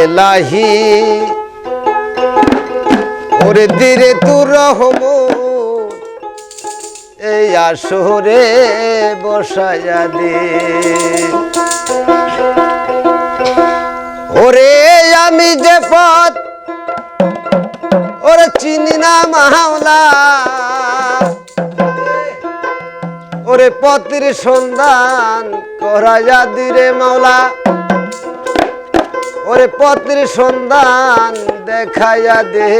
এলাহি। ওরে দিরে তু রহম। এই আসরে বসায়া দে। ওরে আমি যে পথ, ওরে চিনি না মাহাওলা ওরে পথের সন্ধান করায়া দিরে মাওলা। আমার পত্রী সন্ধান দেখাইয়া দে।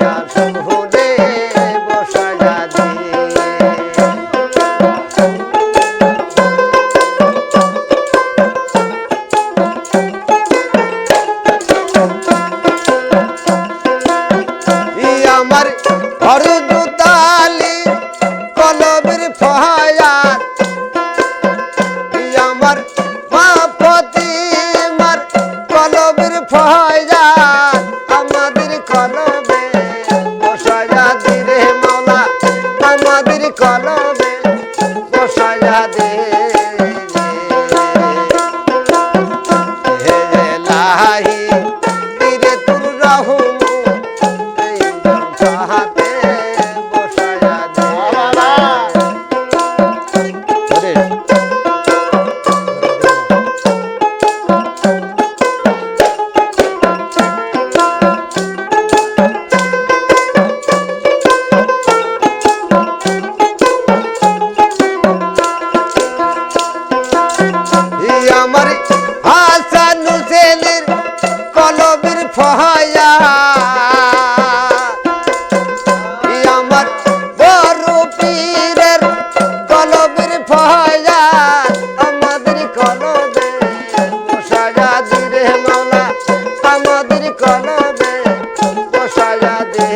Hallelujah. ফহায়া। আমার বড় পীরের কলবের ফহায়া, আমাদের কলবে সাজা দিরে মালা আমাদের কলবে সাজা দে